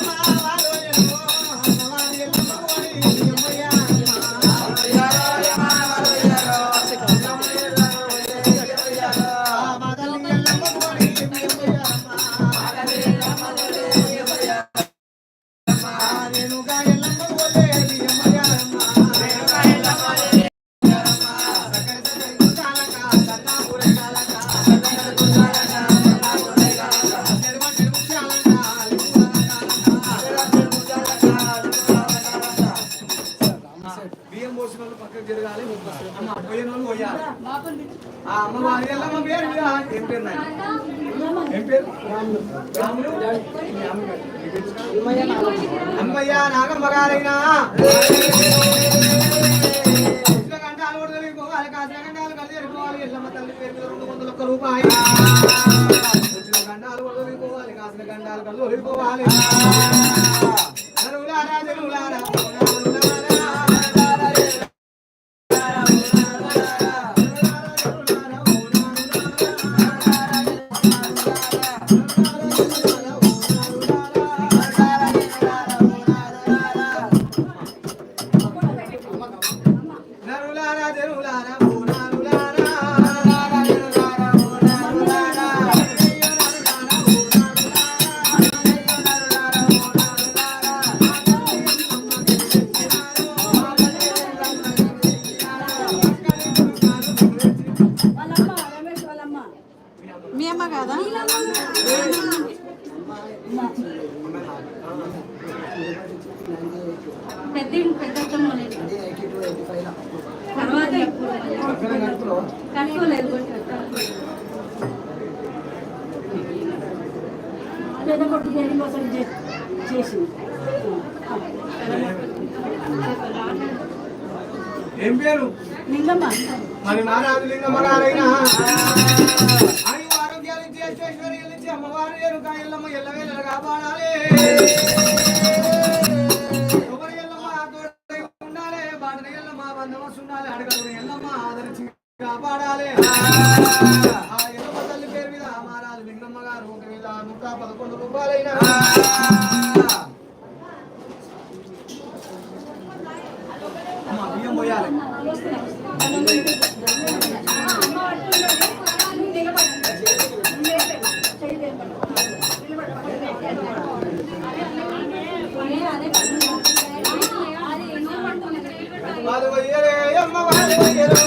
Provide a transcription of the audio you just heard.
Mama. కోసిన వాళ్ళు పక్కకు జరగాలి పోయిన వాళ్ళు పోయాలి ఆ పేరు ఏం పేరు ఏం పేరు? రాములు అమ్మయ్య నాగమ్మగారైన కంటాలు పోవాలి కాసిన కంటాలు కలిసి వెళ్ళిపోవాలి ఎల్లమ్మ తల్లి పేరు రెండు వందల ఒక్క రూపాయి. వచ్చిన కండాలు వదిలిపోవాలి కాసిన కండాలు కలిసి వదిలిపోవాలి మీ అమ్మ కాదా? పెద్ద పెద్దమ్మ లేదు తర్వాత ఇప్పుడు కనుక్కోలేదు పెద్ద కొట్టు కోసం చేసింది ఏం పేరు? లింగమ్మ. మరి మహారాజు లింగమ్మ ఆరోగ్యాలు ఇచ్చి ఇచ్చి అమ్మవారు ఎరుక ఎల్లమ్మ ఎల్లవేళలు కాపాడాలి. ఉండాలి అడగలు ఎల్లమ్మ ఆదరించి కాపాడాలి. ఆ ఎల్లమ్మ తల్లి పేరు మీద మారాలి. లింగమ్మ గారు ఒకవేళ నూట పదకొండు రూపాయలైనా வாழ்வையரே அம்மா வாழ்வையரே.